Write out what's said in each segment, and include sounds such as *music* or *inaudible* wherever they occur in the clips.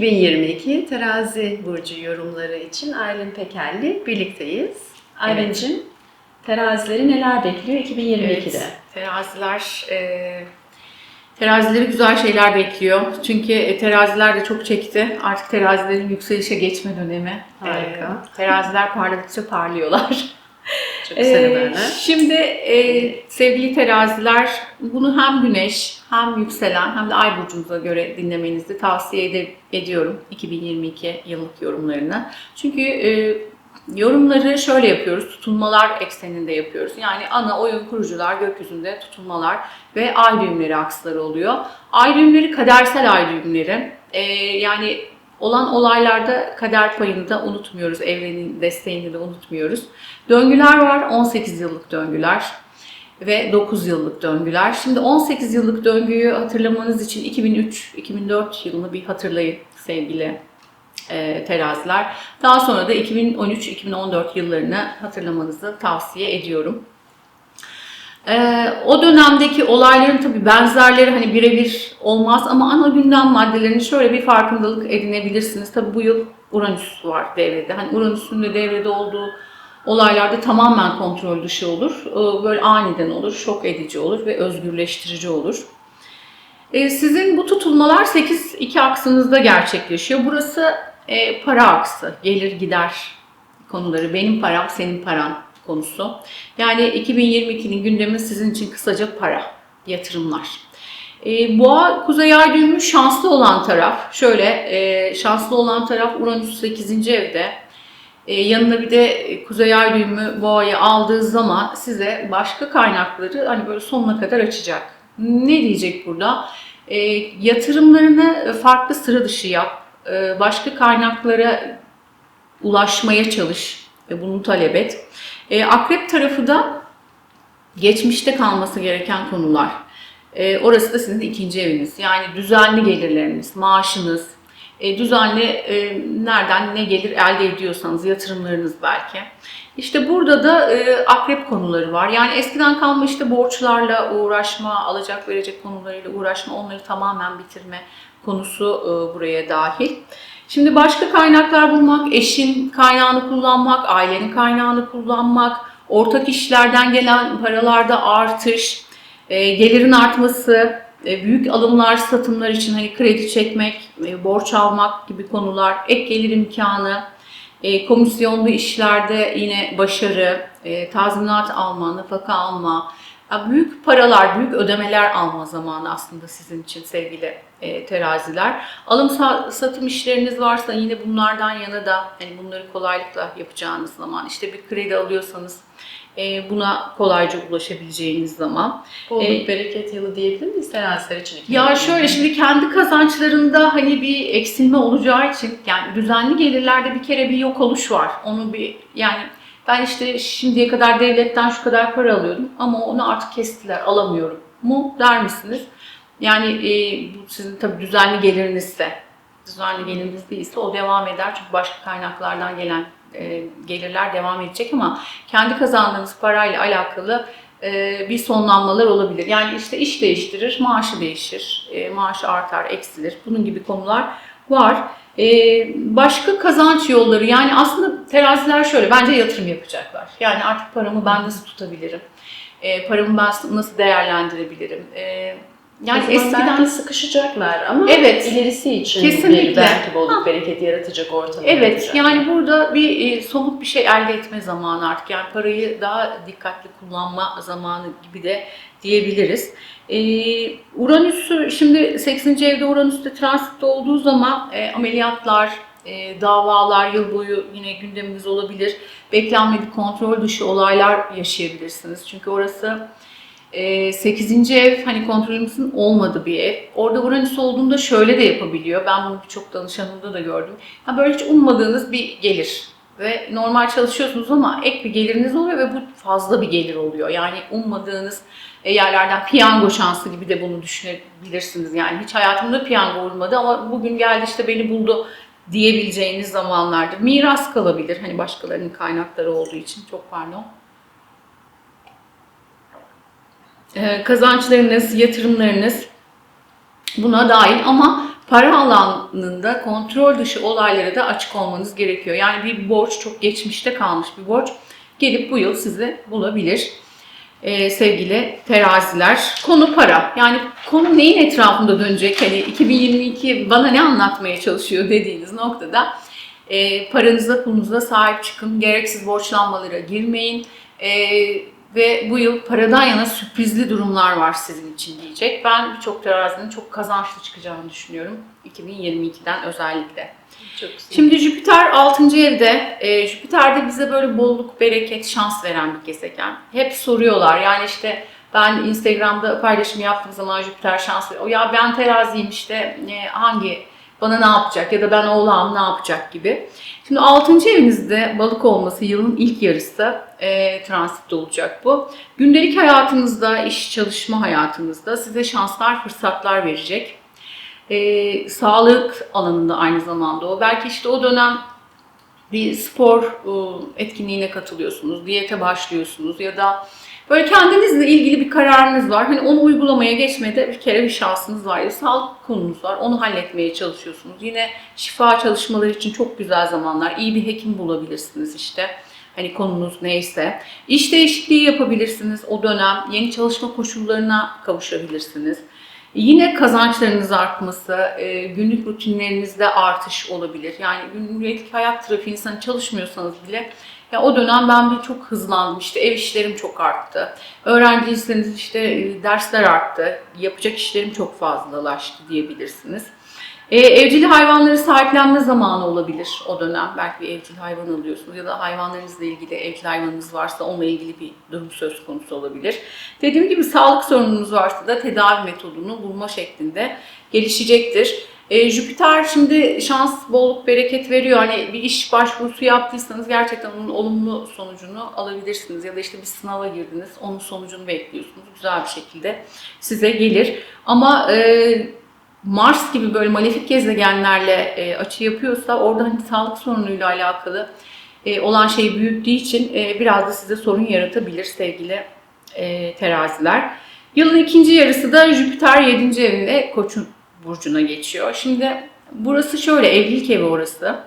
2022 terazi burcu yorumları için Aylin Pekerli birlikteyiz. Aylin'cim terazileri neler bekliyor 2022'de? Evet, teraziler e, terazileri güzel şeyler bekliyor. Çünkü e, teraziler de çok çekti. Artık terazilerin yükselişe geçme dönemi. Harika. E, teraziler parladıkça parlıyorlar. Güzel Ee. Şimdi e, sevgili teraziler bunu hem güneş hem yükselen hem de ay burcunuza göre dinlemenizi tavsiye ede- ediyorum 2022 yıllık yorumlarını. Çünkü e, yorumları şöyle yapıyoruz tutulmalar ekseninde yapıyoruz. Yani ana oyun kurucular gökyüzünde tutulmalar ve ay düğümleri aksları oluyor. Ay düğümleri kadersel ay düğümleri. E, yani olan olaylarda kader payını da unutmuyoruz. Evrenin desteğini de unutmuyoruz. Döngüler var. 18 yıllık döngüler ve 9 yıllık döngüler. Şimdi 18 yıllık döngüyü hatırlamanız için 2003-2004 yılını bir hatırlayın sevgili e, teraziler. Daha sonra da 2013-2014 yıllarını hatırlamanızı tavsiye ediyorum. E, o dönemdeki olayların tabii benzerleri hani birebir olmaz ama ana gündem maddelerini şöyle bir farkındalık edinebilirsiniz. Tabii bu yıl Uranüs var devrede. Hani Uranüs'ün de devrede olduğu olaylarda tamamen kontrol dışı olur. E, Böyle aniden olur, şok edici olur ve özgürleştirici olur. E, Sizin bu tutulmalar 8-2 aksınızda gerçekleşiyor. Burası e, para aksı, gelir gider konuları. Benim param, senin paran konusu. Yani 2022'nin gündemi sizin için kısaca para, yatırımlar. E, Boğa Kuzey Ay düğümü şanslı olan taraf. Şöyle e, şanslı olan taraf Uranüs 8. evde. E, yanına bir de Kuzey Ay düğümü Boğa'yı aldığı zaman size başka kaynakları hani böyle sonuna kadar açacak. Ne diyecek burada? E, yatırımlarını farklı sıra dışı yap. E, başka kaynaklara ulaşmaya çalış ve bunu talep et. E, akrep tarafı da geçmişte kalması gereken konular. E, orası da sizin ikinci eviniz. Yani düzenli gelirleriniz, maaşınız, e, düzenli e, nereden ne gelir elde ediyorsanız yatırımlarınız belki. İşte burada da e, akrep konuları var. Yani eskiden kalma işte borçlarla uğraşma, alacak verecek konularıyla uğraşma, onları tamamen bitirme konusu e, buraya dahil. Şimdi başka kaynaklar bulmak, eşin kaynağını kullanmak, ailenin kaynağını kullanmak, ortak işlerden gelen paralarda artış, e, gelirin artması, e, büyük alımlar, satımlar için hani kredi çekmek, e, borç almak gibi konular, ek gelir imkanı, komisyonlu işlerde yine başarı, tazminat alma, nafaka alma, büyük paralar, büyük ödemeler alma zamanı aslında sizin için sevgili e, teraziler. Alım sa- satım işleriniz varsa yine bunlardan yana da hani bunları kolaylıkla yapacağınız zaman işte bir kredi alıyorsanız e, buna kolayca ulaşabileceğiniz zaman. Bolluk e, bereket yılı diyebilir miyiz teraziler için? Ya şöyle şimdi kendi kazançlarında hani bir eksilme olacağı için yani düzenli gelirlerde bir kere bir yok oluş var. Onu bir yani ben işte şimdiye kadar devletten şu kadar para alıyordum ama onu artık kestiler alamıyorum mu der misiniz? Yani e, bu sizin tabii düzenli gelirinizse, düzenli geliriniz değilse o devam eder çünkü başka kaynaklardan gelen e, gelirler devam edecek ama kendi kazandığınız parayla alakalı e, bir sonlanmalar olabilir. Yani işte iş değiştirir, maaşı değişir, e, maaşı artar, eksilir. Bunun gibi konular var. E, başka kazanç yolları yani aslında teraziler şöyle bence yatırım yapacaklar. Yani artık paramı ben nasıl tutabilirim? E, paramı ben nasıl değerlendirebilirim? E, Yani eskiden sıkışacaklar ama Evet. ilerisi için Kesinlikle. bir belki bolluk bereket yaratacak ortamı Evet, yaratacak. yani burada bir e, somut bir şey elde etme zamanı artık. Yani parayı daha dikkatli kullanma zamanı gibi de diyebiliriz. E, Uranüs'ü şimdi 8. evde Uranüs'te transitte olduğu zaman e, ameliyatlar, e, davalar yıl boyu yine gündemimiz olabilir. Beklenmedik kontrol dışı olaylar yaşayabilirsiniz. Çünkü orası e, 8. ev hani kontrolümüzün olmadığı bir ev. Orada Uranüs olduğunda şöyle de yapabiliyor. Ben bunu birçok danışanımda da gördüm. Ha böyle hiç ummadığınız bir gelir ve normal çalışıyorsunuz ama ek bir geliriniz oluyor ve bu fazla bir gelir oluyor. Yani ummadığınız e, yerlerden piyango şansı gibi de bunu düşünebilirsiniz. Yani hiç hayatımda piyango olmadı ama bugün geldi işte beni buldu diyebileceğiniz zamanlardır. Miras kalabilir hani başkalarının kaynakları olduğu için çok pardon. Ee, kazançlarınız, yatırımlarınız buna dahil ama para alanında kontrol dışı olaylara da açık olmanız gerekiyor. Yani bir borç çok geçmişte kalmış bir borç gelip bu yıl sizi bulabilir. Ee, sevgili teraziler. Konu para. Yani konu neyin etrafında dönecek? Hani 2022 bana ne anlatmaya çalışıyor dediğiniz noktada e, paranıza pulunuza sahip çıkın. Gereksiz borçlanmalara girmeyin. E, ve bu yıl paradan yana sürprizli durumlar var sizin için diyecek. Ben birçok terazinin çok kazançlı çıkacağını düşünüyorum. 2022'den özellikle. Çok güzel. Şimdi Jüpiter 6. evde. E, Jüpiter de bize böyle bolluk, bereket, şans veren bir gezegen. Hep soruyorlar yani işte ben Instagram'da paylaşım yaptığım zaman Jüpiter şans veriyor. Ya ben teraziyim işte e, hangi bana ne yapacak ya da ben oğlağım ne yapacak gibi. Şimdi 6. evinizde balık olması yılın ilk yarısı e, transitte olacak bu. Gündelik hayatınızda, iş çalışma hayatınızda size şanslar, fırsatlar verecek. E, sağlık alanında aynı zamanda o. Belki işte o dönem bir spor e, etkinliğine katılıyorsunuz, diyete başlıyorsunuz ya da böyle kendinizle ilgili bir kararınız var. Hani onu uygulamaya geçmede bir kere bir şansınız var. Ya sağlık konunuz var. Onu halletmeye çalışıyorsunuz. Yine şifa çalışmaları için çok güzel zamanlar. İyi bir hekim bulabilirsiniz işte. Hani konunuz neyse. İş değişikliği yapabilirsiniz o dönem. Yeni çalışma koşullarına kavuşabilirsiniz. Yine kazançlarınız artması, e, günlük rutinlerinizde artış olabilir. Yani günlük hayat trafiği insan çalışmıyorsanız bile ya o dönem ben bir çok hızlandım. Ev işlerim çok arttı. Öğrenciyseniz işte e, dersler arttı. Yapacak işlerim çok fazlalaştı diyebilirsiniz. E, evcil hayvanları sahiplenme zamanı olabilir o dönem. Belki bir evcil hayvan alıyorsunuz ya da hayvanlarınızla ilgili evcil hayvanınız varsa onunla ilgili bir durum söz konusu olabilir. Dediğim gibi sağlık sorununuz varsa da tedavi metodunu bulma şeklinde gelişecektir. E, Jüpiter şimdi şans, bolluk, bereket veriyor. Hani bir iş başvurusu yaptıysanız gerçekten onun olumlu sonucunu alabilirsiniz. Ya da işte bir sınava girdiniz, onun sonucunu bekliyorsunuz. Güzel bir şekilde size gelir. Ama e, Mars gibi böyle malefik gezegenlerle e, açı yapıyorsa orada hani sağlık sorunuyla alakalı e, olan şey büyüttüğü için e, biraz da size sorun yaratabilir sevgili e, teraziler. Yılın ikinci yarısı da Jüpiter 7. evinde Koç'un burcuna geçiyor. Şimdi burası şöyle evlilik evi orası.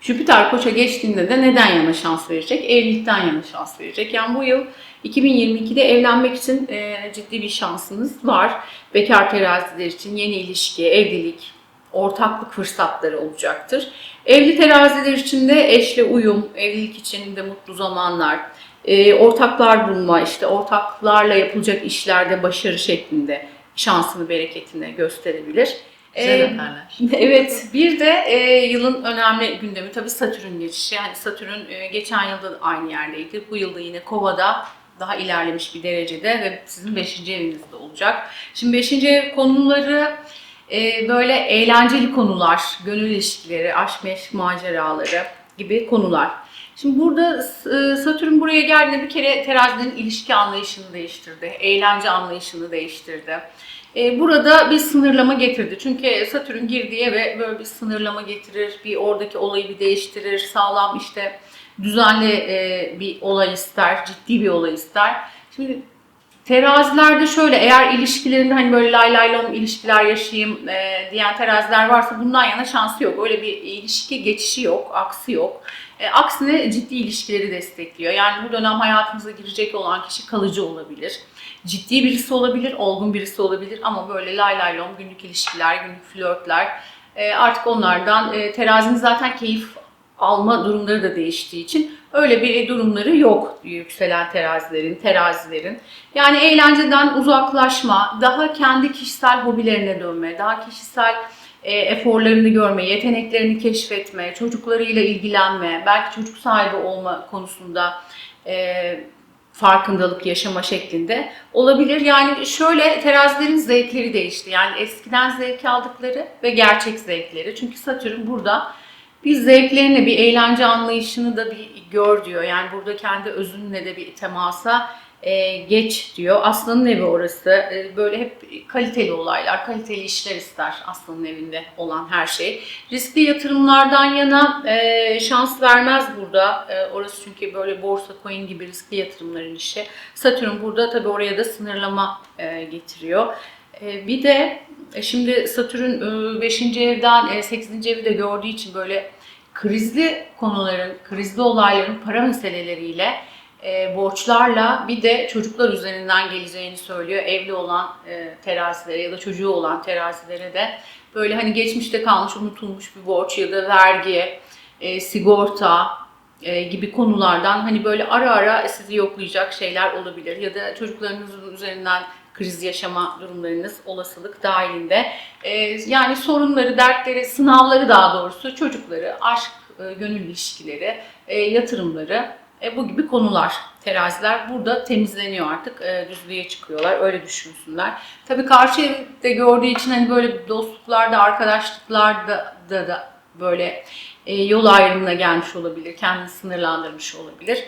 Jüpiter Koç'a geçtiğinde de neden yana şans verecek? Evlilikten yana şans verecek. Yani bu yıl 2022'de evlenmek için e, ciddi bir şansınız var. Bekar teraziler için yeni ilişki, evlilik, ortaklık fırsatları olacaktır. Evli teraziler için de eşle uyum, evlilik için de mutlu zamanlar, e, ortaklar bulma, işte ortaklarla yapılacak işlerde başarı şeklinde şansını, bereketini gösterebilir. Güzel E. *laughs* Evet, bir de e, yılın önemli gündemi tabii Satürn geçişi. Yani Satürn e, geçen yılda da aynı yerdeydi. Bu yılda yine Kova'da daha ilerlemiş bir derecede ve sizin 5. evinizde olacak. Şimdi 5. ev konuları e, böyle eğlenceli konular, gönül ilişkileri, aşk meşk maceraları gibi konular. Şimdi burada e, Satürn buraya geldiğinde bir kere terazilerin ilişki anlayışını değiştirdi, eğlence anlayışını değiştirdi. E, Burada bir sınırlama getirdi. Çünkü Satürn girdiği eve böyle bir sınırlama getirir, bir oradaki olayı bir değiştirir, sağlam işte düzenli e, bir olay ister, ciddi bir olay ister. Şimdi terazilerde şöyle eğer ilişkilerinde hani böyle lay lay lom ilişkiler yaşayayım e, diyen teraziler varsa bundan yana şansı yok. Öyle bir ilişki geçişi yok, aksi yok. E, aksine ciddi ilişkileri destekliyor. Yani bu dönem hayatımıza girecek olan kişi kalıcı olabilir. Ciddi birisi olabilir, olgun birisi olabilir ama böyle lay lay lom günlük ilişkiler, günlük flörtler e, artık onlardan e, terazinin zaten keyif alma durumları da değiştiği için öyle bir durumları yok yükselen terazilerin, terazilerin. Yani eğlenceden uzaklaşma, daha kendi kişisel hobilerine dönme, daha kişisel e, eforlarını görme, yeteneklerini keşfetme, çocuklarıyla ilgilenme, belki çocuk sahibi olma konusunda e, farkındalık yaşama şeklinde olabilir. Yani şöyle terazilerin zevkleri değişti. Yani eskiden zevk aldıkları ve gerçek zevkleri. Çünkü Satürn burada bir zevklerini, bir eğlence anlayışını da bir gör diyor. Yani burada kendi özünle de bir temasa e, geç diyor. Aslanın evi orası. E, böyle hep kaliteli olaylar, kaliteli işler ister aslanın evinde olan her şey. Riskli yatırımlardan yana e, şans vermez burada. E, orası çünkü böyle borsa, coin gibi riskli yatırımların işi. Satürn burada tabii oraya da sınırlama e, getiriyor. E, bir de e, şimdi Satürn 5. evden 8. evi de gördüğü için böyle krizli konuların, krizli olayların para meseleleriyle, e, borçlarla bir de çocuklar üzerinden geleceğini söylüyor. Evli olan e, terazilere ya da çocuğu olan terazilere de böyle hani geçmişte kalmış, unutulmuş bir borç ya da vergi, e, sigorta e, gibi konulardan hani böyle ara ara sizi yoklayacak şeyler olabilir ya da çocuklarınızın üzerinden kriz yaşama durumlarınız olasılık dahilinde. E, yani sorunları, dertleri, sınavları daha doğrusu çocukları, aşk, e, gönül ilişkileri, e, yatırımları e, bu gibi konular. Teraziler burada temizleniyor artık. E, düzlüğe çıkıyorlar. Öyle düşünsünler. Tabii karşı evde gördüğü için hani böyle dostluklarda, arkadaşlıklarda da, da böyle yol ayrımına gelmiş olabilir. Kendini sınırlandırmış olabilir.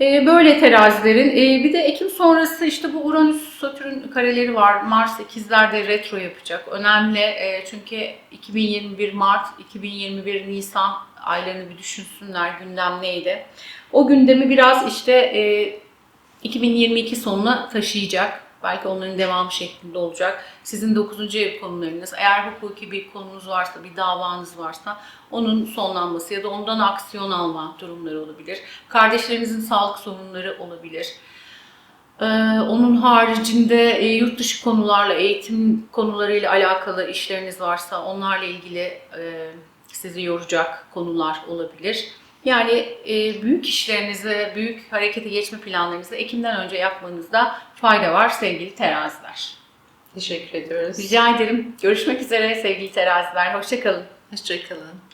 E, böyle terazilerin. E, bir de Ekim sonrası işte bu Uranüs Satürn kareleri var. Mars ikizlerde retro yapacak. Önemli e, çünkü 2021 Mart, 2021 Nisan aylarını bir düşünsünler gündem neydi. O gündemi biraz işte e, 2022 sonuna taşıyacak. Belki onların devamı şeklinde olacak. Sizin 9. ev konularınız, eğer hukuki bir konunuz varsa, bir davanız varsa onun sonlanması ya da ondan aksiyon alma durumları olabilir. Kardeşlerinizin sağlık sorunları olabilir. Ee, onun haricinde e, yurt dışı konularla, eğitim konularıyla alakalı işleriniz varsa onlarla ilgili e, sizi yoracak konular olabilir. Yani e, büyük işlerinizi, büyük harekete geçme planlarınızı Ekim'den önce yapmanızda fayda var sevgili teraziler. Teşekkür ediyoruz. Rica ederim. Görüşmek üzere sevgili teraziler. Hoşçakalın. Hoşçakalın.